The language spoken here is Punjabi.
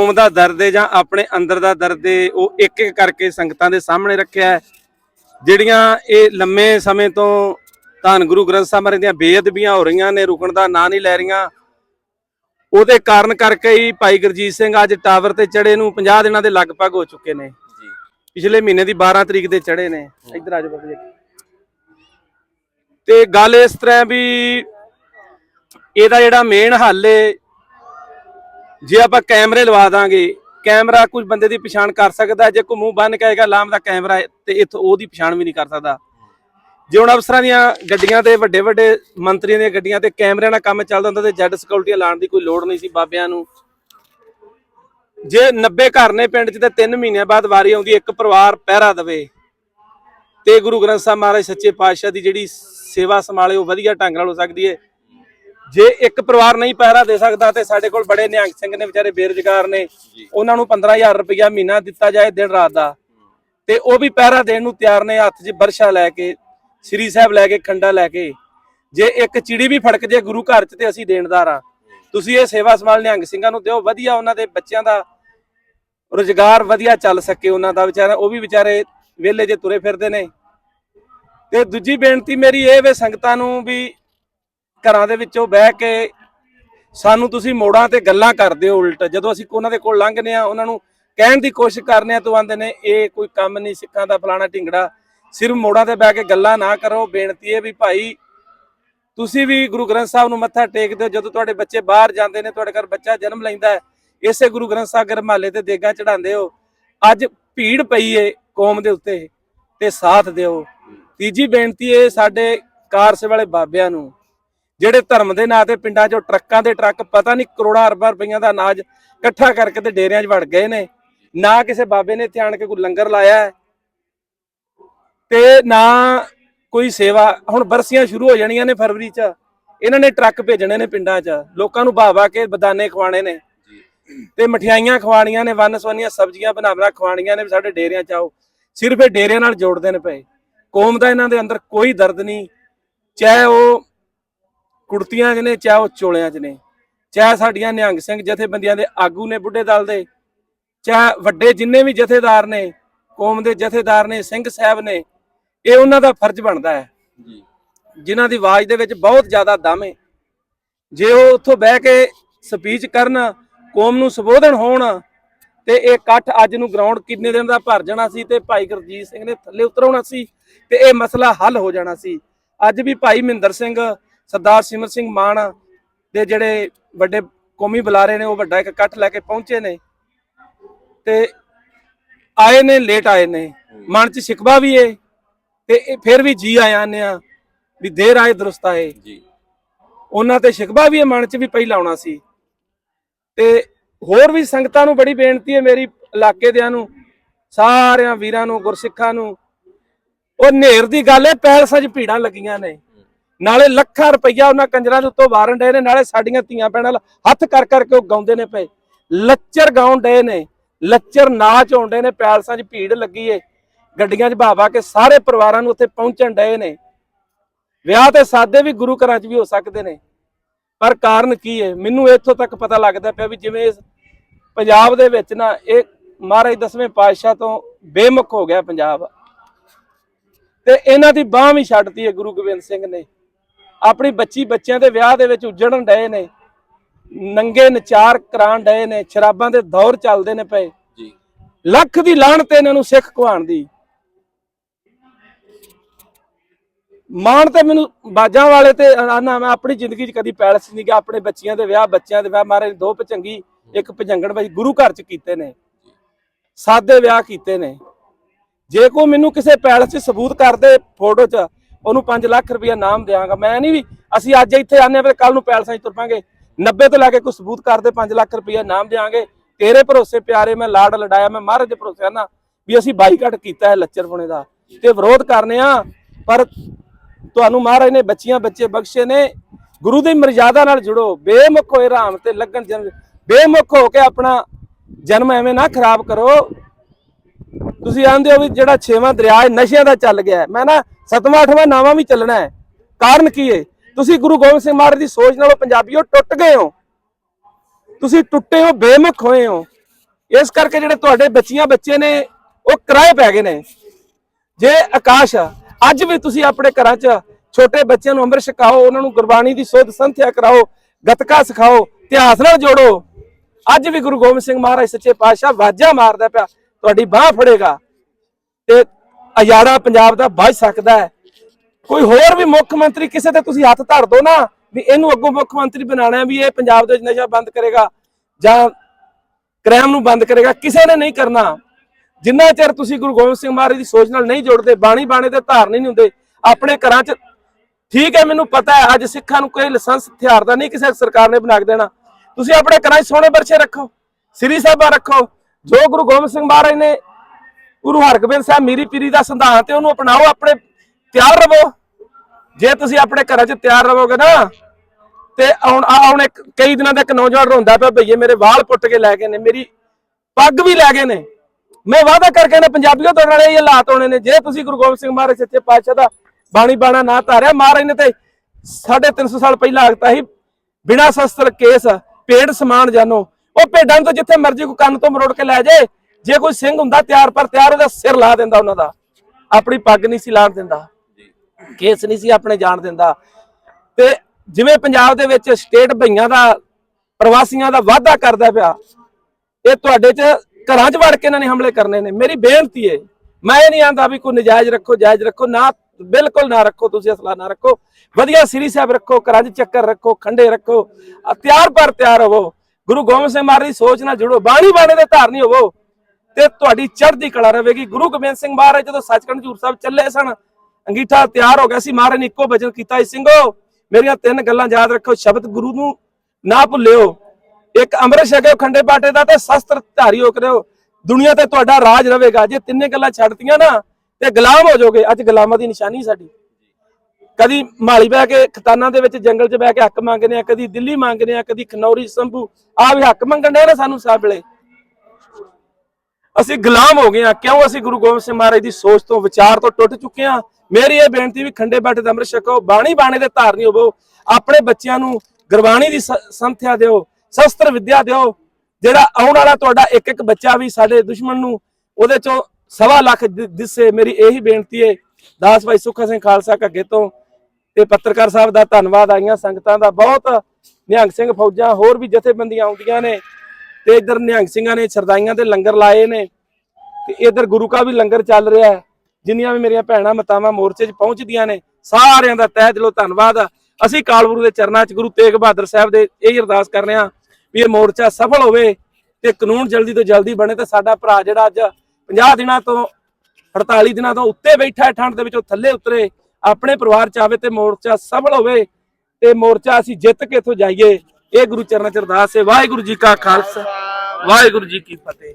ਕੌਮ ਦਾ ਦਰਦ ਹੈ ਜਾਂ ਆਪਣੇ ਅੰਦਰ ਦਾ ਦਰਦ ਹੈ ਉਹ ਇੱਕ ਇੱਕ ਕਰਕੇ ਸੰਗਤਾਂ ਦੇ ਸਾਹਮਣੇ ਰੱਖਿਆ ਹੈ। ਜਿਹੜੀਆਂ ਇਹ ਲੰਮੇ ਸਮੇਂ ਤੋਂ ਧੰਨ ਗੁਰੂ ਗ੍ਰੰਥ ਸਾਹਿਬ ਮਹਾਰਾਜ ਦੀਆਂ ਬੇਅਦਬੀਆਂ ਹੋ ਰਹੀਆਂ ਨੇ ਰੁਕਣ ਦਾ ਨਾਂ ਨਹੀਂ ਲੈ ਰਹੀਆਂ। ਉਹਦੇ ਕਾਰਨ ਕਰਕੇ ਹੀ ਭਾਈ ਗੁਰਜੀਤ ਸਿੰਘ ਅੱਜ ਟਾਵਰ ਤੇ ਚੜੇ ਨੂੰ 50 ਦਿਨਾਂ ਦੇ ਲਗਭਗ ਹੋ ਚੁੱਕੇ ਨੇ। ਜੀ। ਪਿਛਲੇ ਮਹੀਨੇ ਦੀ 12 ਤਰੀਕ ਦੇ ਚੜੇ ਨੇ। ਇੱਧਰ ਆ ਜਾਓ ਬਾਬਾ ਜੀ। ਤੇ ਗੱਲ ਇਸ ਤਰ੍ਹਾਂ ਵੀ ਇਹਦਾ ਜਿਹੜਾ ਮੇਨ ਹੱਲ ਏ ਜੇ ਆਪਾਂ ਕੈਮਰੇ ਲਵਾ ਦਾਂਗੇ, ਕੈਮਰਾ ਕੁਝ ਬੰਦੇ ਦੀ ਪਛਾਣ ਕਰ ਸਕਦਾ ਜੇ ਕੋਈ ਮੂੰਹ ਬੰਨ ਕਹੇਗਾ ਲਾਮ ਦਾ ਕੈਮਰਾ ਹੈ, ਤੇ ਇੱਥੋਂ ਉਹਦੀ ਪਛਾਣ ਵੀ ਨਹੀਂ ਕਰ ਸਕਦਾ। ਜੇ ਹੁਣ ਅਫਸਰਾਂ ਦੀਆਂ ਗੱਡੀਆਂ ਤੇ ਵੱਡੇ ਵੱਡੇ ਮੰਤਰੀਆਂ ਦੀਆਂ ਗੱਡੀਆਂ ਤੇ ਕੈਮਰਿਆਂ ਨਾਲ ਕੰਮ ਚੱਲਦਾ ਹੁੰਦਾ ਤੇ ਜੈਡ ਸਿਕਿਉਰਿਟੀ ਲਾਉਣ ਦੀ ਕੋਈ ਲੋੜ ਨਹੀਂ ਸੀ ਬਾਬਿਆਂ ਨੂੰ। ਜੇ 90 ਘਰ ਨੇ ਪਿੰਡ 'ਚ ਤੇ 3 ਮਹੀਨਿਆਂ ਬਾਅਦ ਵਾਰੀ ਆਉਂਦੀ, ਇੱਕ ਪਰਿਵਾਰ ਪਹਿਰਾ ਦਵੇ, ਤੇ ਗੁਰੂ ਗ੍ਰੰਥ ਸਾਹਿਬ ਮਹਾਰਾਜ ਸੱਚੇ ਪਾਤਸ਼ਾਹ ਦੀ ਜਿਹੜੀ ਸੇਵਾ ਸੰਭਾਲੇ ਉਹ ਵਧੀਆ ਢੰਗ ਨਾਲ ਹੋ ਸਕਦੀ ਹੈ। ਜੇ ਇੱਕ ਪਰਿਵਾਰ ਨਹੀਂ ਪਹਿਰਾ ਦੇ ਸਕਦਾ ਤੇ ਸਾਡੇ ਕੋਲ ਬੜੇ ਨਿਹੰਗ ਸਿੰਘ ਨੇ ਵਿਚਾਰੇ ਬੇਰੁਜ਼ਗਾਰ ਨੇ ਉਹਨਾਂ ਨੂੰ 15000 ਰੁਪਇਆ ਮਹੀਨਾ ਦਿੱਤਾ ਜਾਏ ਦਿਨ ਰਾਤ ਦਾ। ਤੇ ਉਹ ਵੀ ਪਹਿਰਾ ਦੇਣ ਨੂੰ ਤਿਆਰ ਨੇ ਹੱਥ 'ਚ ਬਰਸ਼ਾ ਲੈ ਕੇ ਸ੍ਰੀ ਸਾਹਿਬ ਲੈ ਕੇ ਖੰਡਾ ਲੈ ਕੇ। ਜੇ ਇੱਕ ਚਿੜੀ ਵੀ ਫੜਕ ਜੇ ਗੁਰੂ ਘਰ 'ਚ ਤੇ ਅਸੀਂ ਦੇਣਦਾਰ ਆ ਤੁਸੀਂ ਇਹ ਸੇਵਾ ਸੰਭਾਲ ਨਿਹੰਗ ਸਿੰਘਾਂ ਨੂੰ ਦਿਓ ਵਧੀਆ ਉਹਨਾਂ ਦੇ ਬੱਚਿਆਂ ਦਾ ਰੁਜ਼ਗਾਰ ਵਧੀਆ ਚੱਲ ਸਕੇ ਉਹਨਾਂ ਦਾ ਵਿਚਾਰਾ ਉਹ ਵੀ ਵਿਚਾਰੇ ਵਿਹਲੇ ਜੇ ਤੁਰੇ ਫਿਰਦੇ ਨੇ। ਤੇ ਦੂਜੀ ਬੇਨਤੀ ਮੇਰੀ ਇਹ ਵੇ ਸੰਗਤਾਂ ਨੂੰ ਵੀ ਘਰਾਂ ਦੇ ਵਿੱਚੋਂ ਬਹਿ ਕੇ ਸਾਨੂੰ ਤੁਸੀਂ ਮੋੜਾਂ ਤੇ ਗੱਲਾਂ ਕਰਦੇ ਹੋ ਉਲਟ। ਜਦੋਂ ਅਸੀਂ ਉਹਨਾਂ ਦੇ ਕੋਲ ਲੰਘਨੇ ਆ ਉਹਨਾਂ ਨੂੰ ਕਹਿਣ ਦੀ ਕੋਸ਼ਿਸ਼ ਕਰਨੇ ਆ ਤੋਂ ਆਂਦੇ ਨੇ, ਇਹ ਕੋਈ ਕੰਮ ਨਹੀਂ, ਸਿੱਖਾਂ ਦਾ ਫਲਾਣਾ ਢਿੰਗੜਾ। ਸਿਰਫ ਮੋੜਾਂ ਤੇ ਬਹਿ ਕੇ ਗੱਲਾਂ ਨਾ ਕਰੋ। ਬੇਨਤੀ ਹੈ ਵੀ ਭਾਈ, ਤੁਸੀਂ ਵੀ ਗੁਰੂ ਗ੍ਰੰਥ ਸਾਹਿਬ ਨੂੰ ਮੱਥਾ ਟੇਕਦੇ ਹੋ ਜਦੋਂ ਤੁਹਾਡੇ ਬੱਚੇ ਬਾਹਰ ਜਾਂਦੇ ਨੇ, ਤੁਹਾਡੇ ਘਰ ਬੱਚਾ ਜਨਮ ਲੈਂਦਾ ਹੈ, ਇਸੇ ਗੁਰੂ ਗ੍ਰੰਥ ਸਾਹਿਬ ਗਰਮਾਲੇ ਤੇ ਦੇਗਾ ਚੜਾਉਂਦੇ ਹੋ, ਅੱਜ ਭੀੜ ਪਈ ਏ ਕੌਮ ਦੇ ਉੱਤੇ ਤੇ ਸਾਥ ਦਿਓ। ਤੀਜੀ ਬੇਨਤੀ ਏ ਸਾਡੇ ਕਾਰਸੇ ਵਾਲੇ ਬਾਬਿਆਂ ਨੂੰ ਜਿਹੜੇ ਧਰਮ ਦੇ ਨਾਂ ਤੇ ਪਿੰਡਾਂ 'ਚੋਂ ਟਰੱਕਾਂ ਦੇ ਟਰੱਕ, ਪਤਾ ਨਹੀਂ ਕਰੋੜਾਂ ਅਰਬਾਂ ਰੁਪਈਆਂ ਦਾ ਅਨਾਜ ਇਕੱਠਾ ਕਰਕੇ ਤੇ ਡੇਰਿਆਂ 'ਚ ਵੜ ਗਏ ਨੇ। ਨਾ ਕਿਸੇ ਬਾਬੇ ਨੇ ਇੱਥੇ ਆਣ ਕੇ ਕੋਈ ਲੰਗਰ ਲਾਇਆ ਤੇ ਨਾ ਕੋਈ ਸੇਵਾ, ਹੁਣ ਬਰਸੀਆਂ ਸ਼ੁਰੂ ਹੋ ਜਾਣੀਆਂ ਨੇ ਫਰਵਰੀ 'ਚ। ਇਹਨਾਂ ਨੇ ਟਰੱਕ ਭੇਜਣੇ ਨੇ ਪਿੰਡਾਂ 'ਚ। ਲੋਕਾਂ ਨੂੰ ਭਾਵਾ ਕੇ ਬਦਾਨੇ ਖਵਾਣੇ ਨੇ। ਤੇ ਮਠਿਆਈਆਂ ਖਵਾਣੀਆਂ ਨੇ, ਵੰਨ ਸਵੰਨੀਆਂ ਸਬਜ਼ੀਆਂ ਬਣਾ ਬਣਾ ਖਵਾਣੀਆਂ ਨੇ ਵੀ ਸਾਡੇ ਡੇਰਿਆਂ 'ਚ ਆਓ। ਸਿਰਫ ਇਹ ਡੇਰਿਆਂ ਨਾਲ ਜੋੜਦੇ ਨੇ ਪਏ। ਕੌਮ ਦਾ ਇਹਨਾਂ ਦੇ ਅੰਦਰ ਕੋਈ ਦਰਦ ਨਹੀਂ। ਚਾਹੇ ਉਹ ਕੁੜਤੀਆਂ 'ਚ ਨੇ ਚਾਹੇ ਉਹ ਚੋਲਿਆਂ 'ਚ ਨੇ ਚਾਹੇ ਸਾਡੀਆਂ ਨਿਹੰਗ ਸਿੰਘ ਜਥੇਬੰਦੀਆਂ ਦੇ ਆਗੂ ਨੇ ਬੁੱਢੇ ਦਲ ਦੇ ਚਾਹੇ ਵੱਡੇ ਜਿੰਨੇ ਵੀ ਜਥੇਦਾਰ ਨੇ ਕੌਮ ਦੇ ਜਥੇਦਾਰ ਨੇ ਸਿੰਘ ਸਾਹਿਬ ਨੇ ਇਹ ਉਹਨਾਂ ਦਾ ਫਰਜ਼ ਬਣਦਾ ਹੈ। ਜੀ। ਜਿਨ੍ਹਾਂ ਦੀ ਆਵਾਜ਼ ਦੇ ਵਿੱਚ ਬਹੁਤ ਜ਼ਿਆਦਾ ਦਮ ਹੈ। ਜੇ ਉਹ ਉੱਥੋਂ ਬਹਿ ਕੇ ਸਪੀਚ ਕਰਨ ਕੌਮ ਨੂੰ ਸੰਬੋਧਨ ਹੋਣ ਤੇ ਇਹ ਇਕੱਠ ਅੱਜ ਨੂੰ ਗਰਾਊਂਡ ਕਿੰਨੇ ਦਿਨ ਦਾ ਭਰ ਜਾਣਾ ਸੀ ਤੇ ਭਾਈ ਗੁਰਜੀਤ ਸਿੰਘ ਨੇ ਥੱਲੇ ਉਤਰਾਉਣਾ ਸੀ ਤੇ ਇਹ ਮਸਲਾ ਹੱਲ ਹੋ ਜਾਣਾ ਸੀ। ਅੱਜ ਵੀ ਭਾਈ ਮਹਿੰਦਰ ਸਿੰਘ ਸਰਦਾਰ ਸਿਮਰ ਸਿੰਘ ਮਾਨ ਦੇ ਜਿਹੜੇ ਵੱਡੇ ਕੌਮੀ ਬੁਲਾਰੇ ਨੇ ਉਹ ਵੱਡਾ ਇੱਕ ਇਕੱਠ ਲੈ ਕੇ ਪਹੁੰਚੇ ਨੇ ਤੇ ਆਏ ਨੇ ਲੇਟ ਆਏ ਨੇ। ਮਨ 'ਚ ਸ਼ਿਕਵਾ ਵੀ ਏ ਤੇ ਫਿਰ ਵੀ ਜੀ ਆਇਆ ਨੇ ਆ ਵੀ ਦੇਰ ਆਏ ਦਰੁਸਤ ਆਏ ਜੀ। ਉਹਨਾਂ ਤੇ ਸ਼ਿਕਵਾ ਵੀ ਇਹ ਮਨ 'ਚ ਵੀ ਪਹਿਲਾਂ ਆਉਣਾ ਸੀ। ਤੇ ਹੋਰ ਵੀ ਸੰਗਤਾਂ ਨੂੰ ਬੜੀ ਬੇਨਤੀ ਹੈ ਮੇਰੀ ਇਲਾਕੇ ਦਿਆਂ ਨੂੰ ਸਾਰਿਆਂ ਵੀਰਾਂ ਨੂੰ ਗੁਰਸਿੱਖਾਂ ਨੂੰ। ਉਹ ਨੇਰ ਦੀ ਗੱਲ ਹੈ ਪੈਲਸਾਂ 'ਚ ਭੀੜਾਂ ਲੱਗੀਆਂ ਨੇ। ਨਾਲੇ ਲੱਖਾਂ ਰੁਪਈਆ ਉਹਨਾਂ ਕੰਜਰਾਂ ਦੇ ਉੱਤੋਂ ਵਾਰਨ ਡਏ ਨੇ, ਨਾਲੇ ਸਾਡੀਆਂ ਧੀਆਂ ਭੈਣਾਂ ਹੱਥ ਕਰ ਕਰਕੇ ਉਹ ਗਾਉਂਦੇ ਨੇ ਪਏ ਲੱਚਰ ਗਾਉਣ ਡਏ ਨੇ, ਲੱਚਰ ਨਾਚ ਹੋਣ ਨੇ, ਪੈਲਸਾਂ 'ਚ ਭੀੜ ਲੱਗੀ ਏ। ਗੱਡੀਆਂ 'ਚ ਭਾਵਾ ਕੇ ਸਾਰੇ ਪਰਿਵਾਰਾਂ ਨੂੰ ਉੱਥੇ ਪਹੁੰਚਣ ਡਏ ਨੇ। ਵਿਆਹ ਤੇ ਸਾਦੇ ਵੀ ਗੁਰੂ ਘਰਾਂ 'ਚ ਵੀ ਹੋ ਸਕਦੇ ਨੇ। ਪਰ ਕਾਰਨ ਕੀ ਹੈ ਮੈਨੂੰ ਇੱਥੋਂ ਤੱਕ ਪਤਾ ਲੱਗਦਾ ਪਿਆ ਵੀ ਜਿਵੇਂ ਪੰਜਾਬ ਦੇ ਵਿੱਚ ਨਾ, ਇਹ ਮਹਾਰਾਜ ਦਸਵੇਂ ਪਾਤਸ਼ਾਹ ਤੋਂ ਬੇਮੁਖ ਹੋ ਗਿਆ ਪੰਜਾਬ। ਤੇ ਇਹਨਾਂ ਦੀ ਬਾਹ ਵੀ ਛੱਡਤੀ ਹੈ ਗੁਰੂ ਗੋਬਿੰਦ ਸਿੰਘ ਨੇ। ਆਪਣੀ ਬੱਚੀ ਬੱਚਿਆਂ ਦੇ ਵਿਆਹ ਦੇ ਵਿੱਚ ਉਜੜਨ ਡਏ ਨੇ ਨੰਗੇ ਨਚਾਰ ਕਰਾਣ ਡਏ ਨੇ ਸ਼ਰਾਬਾਂ ਦੇ ਦੌਰ ਚੱਲਦੇ ਨੇ ਪਏ। ਜੀ। ਲੱਖ ਦੀ ਲਾਹਣ ਤੇ ਇਹਨਾਂ ਨੂੰ ਸਿੱਖ ਕਹਾਣ ਦੀ। ਮਾਣ ਤੇ ਮੈਨੂੰ ਬਾਜਾਂ ਵਾਲੇ ਤੇ ਆਨਾ ਮੈਂ ਆਪਣੀ ਜ਼ਿੰਦਗੀ 'ਚ ਕਦੀ ਪੈਲਸ ਨਹੀਂ ਗਿਆ ਆਪਣੇ ਬੱਚਿਆਂ ਦੇ ਵਿਆਹ ਬੱਚਿਆਂ ਦੇ ਵਿਆਹ ਮਾਰੇ ਦੋ ਭਚੰਗੀ ਇੱਕ ਭਜੰਗਣ ਬਾਈ ਗੁਰੂ ਘਰ 'ਚ ਕੀਤੇ ਨੇ। ਸਾਦੇ ਵਿਆਹ ਕੀਤੇ ਨੇ। ਜੇ ਕੋ ਮੈਨੂੰ ਕਿਸੇ ਪੈਲਸ 'ਚ ਸਬੂਤ ਕਰ ਦੇ ਫੋਟੋ 'ਚ ਉਹਨੂੰ 5 ਲੱਖ ਰੁਪਇਆ ਨਾਮ ਦਿਆਂਗਾ। ਮੈਂ ਨਹੀਂ ਵੀ, ਅਸੀਂ ਅੱਜ ਇੱਥੇ ਆਨੇ ਆ ਕੱਲ ਨੂੰ ਪੈਲਸਾਂ 'ਚ ਤੁਰਪਾਂਗੇ 90 ਤੋਂ ਲੈ ਕੇ ਕੋਈ ਸਬੂਤ ਕਰਦੇ 5 ਲੱਖ ਰੁਪਇਆ ਨਾਮ ਦਿਆਂਗੇ। ਤੇਰੇ ਭਰੋਸੇ ਪਿਆਰੇ ਮੈਂ ਲਾੜ ਲੜਾਇਆ, ਮੈਂ ਮਹਾਰਾਜ ਦੇ ਭਰੋਸੇ ਨਾ, ਵੀ ਅਸੀਂ ਬਾਈਕਾਟ ਕੀਤਾ ਹੈ ਲੱਚਰਪੁਣੇ ਦਾ। ਤੇ ਵਿਰੋਧ ਕਰਨੇ ਆ, ਪਰ ਤੁਹਾਨੂੰ ਮਹਾਰਾਜ ਨੇ ਬੱਚੀਆਂ ਬੱਚੇ ਬਖਸ਼ੇ ਨੇ। ਗੁਰੂ ਦੀ ਮਰਜ਼ਾਦਾ ਨਾਲ ਜੁੜੋ, ਬੇਮੁਖ ਹੋਏ ਰਾਮ ਤੇ ਲੱਗਣ ਜਨਮ। ਬੇਮੁਖ ਹੋ ਕੇ ਆਪਣਾ ਜਨਮ ਐਵੇਂ ਨਾ ਖਰਾਬ ਕਰੋ। ਤੁਸੀਂ ਆਂਦੇ ਹੋ ਵੀ ਜਿਹੜਾ ਛੇਵਾਂ ਦਰਿਆ ਨਸ਼ਿਆਂ ਦਾ ਚੱਲ ਗਿਆ ਮੈਂ ਨਾ ਸਤਵਾਂ, ਅੱਠਵਾਂ, ਨਾਵਾਂ ਵੀ ਚੱਲਣਾ ਹੈ। ਕਾਰਨ ਕੀ ਹੈ? ਤੁਸੀਂ ਗੁਰੂ ਗੋਬਿੰਦ ਸਿੰਘ ਮਹਾਰਾਜ ਦੀ ਸੋਚ ਨਾਲੋਂ ਪੰਜਾਬੀਓ ਟੁੱਟ ਗਏ ਹੋ। ਤੁਸੀਂ ਟੁੱਟੇ ਹੋ, ਬੇਮੁਖ ਹੋਏ ਹੋ। ਇਸ ਕਰਕੇ ਜਿਹੜੇ ਤੁਹਾਡੇ ਬੱਚੀਆਂ, ਬੱਚੇ ਨੇ, ਉਹ ਕਿਰਾਏ ਪੈ ਗਏ ਨੇ। ਜੇ ਆਕਾਸ਼, ਅੱਜ ਵੀ ਤੁਸੀਂ ਆਪਣੇ ਘਰਾਂ 'ਚ ਛੋਟੇ ਬੱਚਿਆਂ ਨੂੰ ਅੰਮ੍ਰਿਤ ਛਕਾਓ, ਉਹਨਾਂ ਨੂੰ ਗੁਰਬਾਣੀ ਦੀ ਸੋਧ ਸੰਥਿਆ ਕਰਾਓ, ਗਤਕਾ ਸਿਖਾਓ, ਇਤਿਹਾਸ ਨਾਲ ਜੋੜੋ, ਅੱਜ ਵੀ ਗੁਰੂ ਗੋਬਿੰਦ ਸਿੰਘ ਮਹਾਰਾਜ ਸੱਚੇ ਪਾਤਸ਼ਾਹ ਵਾਜਾ ਮਾਰਦਾ ਪਿਆ, ਤੁਹਾਡੀ ਬਾਹ ਫੜੇਗਾ। ਤੇ ਅਜਾੜਾ ਪੰਜਾਬ ਦਾ ਵੱਜ ਸਕਦਾ ਹੈ। ਕੋਈ ਹੋਰ ਵੀ ਮੁੱਖ ਮੰਤਰੀ ਕਿਸੇ ਤੇ ਤੁਸੀਂ ਹੱਥ ਧਰ ਦੋ ਨਾ, ਵੀ ਇਹਨੂੰ ਅੱਗੋਂ ਮੁੱਖ ਮੰਤਰੀ ਬਣਾਉਣਾ ਵੀ ਇਹ ਪੰਜਾਬ ਦੇ ਵਿੱਚ ਨਸ਼ਾ ਬੰਦ ਕਰੇਗਾ ਜਾਂ ਕ੍ਰਾਈਮ ਨੂੰ ਬੰਦ ਕਰੇਗਾ, ਕਿਸੇ ਨੇ ਨਹੀਂ ਕਰਨਾ। ਜਿੰਨਾ ਚਿਰ ਤੁਸੀਂ ਗੁਰੂ ਗੋਬਿੰਦ ਸਿੰਘ ਮਹਾਰਾਜ ਦੀ ਸੋਚ ਨਾਲ ਨਹੀਂ ਜੁੜਦੇ, ਬਾਣੀ ਬਾਣੇ ਦੇ ਧਾਰਨੀ ਨਹੀਂ ਹੁੰਦੇ, ਆਪਣੇ ਘਰਾਂ 'ਚ ਠੀਕ ਹੈ, ਮੈਨੂੰ ਪਤਾ ਹੈ, ਅੱਜ ਸਿੱਖਾਂ ਨੂੰ ਕੋਈ ਲਾਇਸੈਂਸ ਹਥਿਆਰ ਦਾ ਨਹੀਂ ਕਿਸੇ ਸਰਕਾਰ ਨੇ ਬਣਾ ਕੇ ਦੇਣਾ। ਤੁਸੀਂ ਆਪਣੇ ਘਰਾਂ 'ਚ ਸੋਹਣੇ ਬਰਛੇ ਰੱਖੋ, ਸ੍ਰੀ ਸਾਹਿਬਾਂ ਰੱਖੋ, ਜੋ ਗੁਰੂ ਗੋਬਿੰਦ ਸਿੰਘ ਮਹਾਰਾਜ ਨੇ ਗੁਰੂ ਹਰਗੋਬਿੰਦ ਸਾਹਿਬ ਮੀਰੀ ਪੀਰੀ ਦਾ ਸਿਧਾਂਤ ਹੈ ਉਹਨੂੰ ਅਪਣਾਓ, ਆਪਣੇ ਤਿਆਰ ਰਵੋ। ਜੇ ਤੁਸੀਂ ਆਪਣੇ ਘਰਾਂ 'ਚ ਤਿਆਰ ਰਹੋਗੇ ਨਾ, ਤੇ ਹੁਣ ਹੁਣ ਇੱਕ ਕਈ ਦਿਨਾਂ ਦਾ ਇੱਕ ਨੌਜਵਾਨ ਰੋਂਦਾ ਪਿਆ, ਭਈਏ ਮੇਰੇ ਵਾਲ ਪੁੱਟ ਕੇ ਲੈ ਗਏ ਨੇ, ਮੇਰੀ ਪੱਗ ਵੀ ਲੈ ਗਏ ਨੇ। ਮੈਂ ਵਾਅਦਾ ਕਰਕੇ ਨਾ ਪੰਜਾਬੀਓ ਤੁਹਾਡੇ ਨਾਲ ਇਹ ਹਾਲਾਤ ਹੋਣੇ ਨੇ। ਜੇ ਤੁਸੀਂ ਗੁਰੂ ਗੋਬਿੰਦ ਸਿੰਘ ਮਹਾਰਾਜ ਸੱਚੇ ਪਾਤਸ਼ਾਹ ਦਾ ਬਾਣੀ ਬਾਣਾ ਨਾ ਧਾਰਿਆ, ਮਹਾਰਾਜ ਨੇ ਤੇ 350 ਸਾਲ ਪਹਿਲਾਂ ਆਖਤਾ ਸੀ, ਬਿਨਾ ਸ਼ਸਤਰ, ਕੇਸ ਪੇੜ ਸਮਾਨ ਜਾਨੋ। ਉਹ ਭੇਡਾਂ ਨੂੰ ਜਿੱਥੇ ਮਰਜ਼ੀ ਕੋ ਕੰਨ ਤੋਂ ਮਰੋੜ ਕੇ ਲੈ ਜਾਏ ਜੇ ਕੋਈ ਸਿੰਘ ਹੁੰਦਾ ਤਿਆਰ ਪਰ ਤਿਆਰ ਉਹਦਾ ਸਿਰ ਲਾ ਦਿੰਦਾ ਉਹਨਾਂ ਦਾ। ਆਪਣੀ ਪੱਗ ਨਹੀਂ ਸੀ ਲਾਣ ਦਿੰਦਾ। ਕੇਸ ਨਹੀਂ ਸੀ ਆਪਣੇ ਜਾਣ ਦਿੰਦਾ। ਤੇ ਜਿਵੇਂ ਪੰਜਾਬ ਦੇ ਵਿੱਚ ਸਟੇਟ ਭਈਆਂ ਦਾ ਪ੍ਰਵਾਸੀਆਂ ਦਾ ਵਾਅਦਾ ਕਰਦਾ ਪਿਆ ਇਹ ਤੁਹਾਡੇ ਚ ਘਰਾਂ 'ਚ ਵੜ ਕੇ ਇਹਨਾਂ ਨੇ ਹਮਲੇ ਕਰਨੇ ਨੇ। ਮੇਰੀ ਬੇਨਤੀ ਹੈ ਮੈਂ ਇਹ ਨਹੀਂ ਆਂਦਾ ਵੀ ਕੋਈ ਨਜਾਇਜ਼ ਰੱਖੋ ਜਾਇਜ਼ ਰੱਖੋ ਨਾ ਬਿਲਕੁਲ ਨਾ ਰੱਖੋ ਤੁਸੀਂ ਅਸਲਾ ਨਾ ਰੱਖੋ। ਵਧੀਆ ਸ੍ਰੀ ਸਾਹਿਬ ਰੱਖੋ ਘਰਾਂ 'ਚ ਚੱਕਰ ਰੱਖੋ ਖੰਡੇ ਰੱਖੋ ਤਿਆਰ ਪਰ ਤਿਆਰ ਹੋਵੋ। ਗੁਰੂ ਗੋਬਿੰਦ ਸਿੰਘ ਮਹਾਰਾਜ ਦੀ ਸੋਚ ਨਾਲ ਜੁੜੋ ਬਾਣੀ ਬਾਣੇ ਦੇ ਧਾਰਨੀ ਹੋਵੋ। ਤੇ ਤੁਹਾਡੀ ਚੜ੍ਹਦੀ ਕਲਾ ਰਹੇਗੀ। ਗੁਰੂ ਗੋਬਿੰਦ ਸਿੰਘ ਮਹਾਰਾਜ ਜਦੋਂ ਸੱਚਖੰਡ ਹਜ਼ੂਰ ਸਾਹਿਬ ਚੱਲੇ ਸਨ, ਅੰਗੀਠਾ ਤਿਆਰ ਹੋ ਗਿਆ ਸੀ, ਮਹਾਰਾਜ ਨੇ ਇੱਕੋ ਬਚਨ ਕੀਤਾ ਸੀ, ਸਿੰਘੋ, ਮੇਰੀਆਂ ਤਿੰਨ ਗੱਲਾਂ ਯਾਦ ਰੱਖੋ, ਸ਼ਬਦ ਗੁਰੂ ਨੂੰ ਨਾ ਭੁੱਲਿਓ। ਇੱਕ ਅੰਮ੍ਰਿਤ ਛਕਿਓ ਖੰਡੇ ਬਾਟੇ ਦਾ ਤੇ ਸ਼ਸਤਰ ਧਾਰੀ ਹੋ ਕਰਿਓ ਦੁਨੀਆ ਤੇ ਤੁਹਾਡਾ ਰਾਜ ਰਹੇਗਾ। ਜੇ ਤਿੰਨੇ ਗੱਲਾਂ ਛੱਡਤੀਆਂ ਨਾ, ਤੇ ਗੁਲਾਮ ਹੋ ਜਾਓਗੇ। ਅੱਜ ਗੁਲਾਮਾਂ ਦੀ ਨਿਸ਼ਾਨੀ ਸਾਡੀ। ਕਦੀ ਮਾਲੀ ਬਹਿ ਕੇ ਖਤਾਨਾਂ ਦੇ ਵਿੱਚ ਜੰਗਲ 'ਚ ਬਹਿ ਕੇ ਹੱਕ ਮੰਗਦੇ ਆ, ਕਦੀ ਦਿੱਲੀ ਮੰਗਦੇ ਆ, ਕਦੀ ਖਨੌਰੀ, ਸੰਭੂ ਆ ਵੀ ਹੱਕ ਮੰਗਣ ਦੇ ਨਾ ਸਾਨੂੰ ਸਭ ਵੇਲੇ ਅਸੀਂ ਗੁਲਾਮ ਹੋ ਗਏ ਆ ਕਿਉਂ ਅਸੀਂ ਗੁਰੂ ਗੋਬਿੰਦ ਸਿੰਘ ਮਹਾਰਾਜ ਦੀ ਸੋਚ ਤੋਂ ਵਿਚਾਰ ਤੋਂ ਟੁੱਟ ਚੁੱਕੇ ਆ ਮੇਰੀ ਇਹ ਬੇਨਤੀ ਵੀ ਖੰਡੇ ਬਾਟੇ ਦਾ ਅੰਮ੍ਰਿਤ ਛਕੋ, ਬਾਣੀ ਬਾਣੇ ਦੇ ਧਾਰਨੀ ਹੋਵੋ। ਆਪਣੇ ਬੱਚਿਆਂ ਨੂੰ ਗੁਰਬਾਣੀ ਦੀ ਸੰਥਿਆ ਦਿਓ, ਸ਼ਸਤਰ ਵਿਦਿਆ ਦਿਓ। ਜਿਹੜਾ ਆਉਣ ਵਾਲਾ ਤੁਹਾਡਾ ਇੱਕ ਇੱਕ ਬੱਚਾ ਵੀ ਸਾਡੇ ਦੁਸ਼ਮਣ ਨੂੰ ਉਹਦੇ ਚੋਂ ਸਵਾ ਲੱਖ ਦਿ- ਦਿਸੇ। ਮੇਰੀ ਇਹੀ ਬੇਨਤੀ ਹੈ ਦਾਸ ਭਾਈ ਸੁੱਖਾ ਸਿੰਘ ਖਾਲਸਾ ਘੱਗੇ ਤੋਂ ਤੇ ਪੱਤਰਕਾਰ ਸਾਹਿਬ ਦਾ ਧੰਨਵਾਦ। ਆਈਆਂ ਸੰਗਤਾਂ ਦਾ ਬਹੁਤ। ਨਿਹੰਗ ਸਿੰਘ ਫੌਜਾਂ ਹੋਰ ਵੀ ਜਥੇਬੰਦੀਆਂ ਆਉਂਦੀਆਂ ਨੇ। ਤੇ ਇਧਰ ਨਿਹੰਗ ਸਿੰਘਾਂ ਨੇ ਸਰਦਾਈਆਂ ਦੇ ਲੰਗਰ ਲਾਏ ਨੇ। ਤੇ ਇਧਰ ਗੁਰੂ ਕਾ ਵੀ ਲੰਗਰ ਚੱਲ ਰਿਹਾ ਹੈ। ਜਿੰਨੀਆਂ ਵੀ ਮੇਰੀਆਂ ਭੈਣਾਂ ਮਤਾਵਾਂ ਮੋਰਚੇ 'ਚ ਪਹੁੰਚਦੀਆਂ ਨੇ, ਸਾਰਿਆਂ ਦਾ ਤਹਿ ਦਿਲੋਂ ਧੰਨਵਾਦ। ਆ। ਅਸੀਂ ਕਾਲਗੁਰੂ ਦੇ ਚਰਨਾਂ 'ਚ ਗੁਰੂ ਤੇਗ ਬਹਾਦਰ ਸਾਹਿਬ ਦੇ ਇਹ ਅਰਦਾਸ ਕਰਨੇ ਆ ਵੀ ਇਹ ਮੋਰਚਾ ਸਫਲ ਹੋਵੇ ਤੇ ਕਾਨੂੰਨ ਜਲਦੀ ਤੋਂ ਜਲਦੀ ਬਣੇ ਤੇ ਸਾਡਾ ਭਰਾ ਜਿਹੜਾ ਅੱਜ 50 ਦਿਨਾਂ ਤੋਂ 48 ਦਿਨਾਂ ਤੋਂ ਉੱਤੇ ਬੈਠਾ ਹੈ, ਠੰਡ ਦੇ ਵਿੱਚੋਂ ਥੱਲੇ ਉਤਰੇ, ਆਪਣੇ ਪਰਿਵਾਰ ਚ ਆਵੇ ਤੇ ਮੋਰਚਾ ਸਫਲ ਹੋਵੇ ਤੇ ਮੋਰਚਾ ਅਸੀਂ ਜਿੱਤ ਕੇ ਇੱਥੋਂ ਜਾਈਏ। ਇਹ ਗੁਰੂ ਚਰਨਾਂ ਚ ਅਰਦਾਸ ਹੈ। ਵਾਹਿਗੁਰੂ ਜੀ ਕਾ ਖਾਲਸਾ ਵਾਹਿਗੁਰੂ ਜੀ ਕੀ ਫਤਿਹ।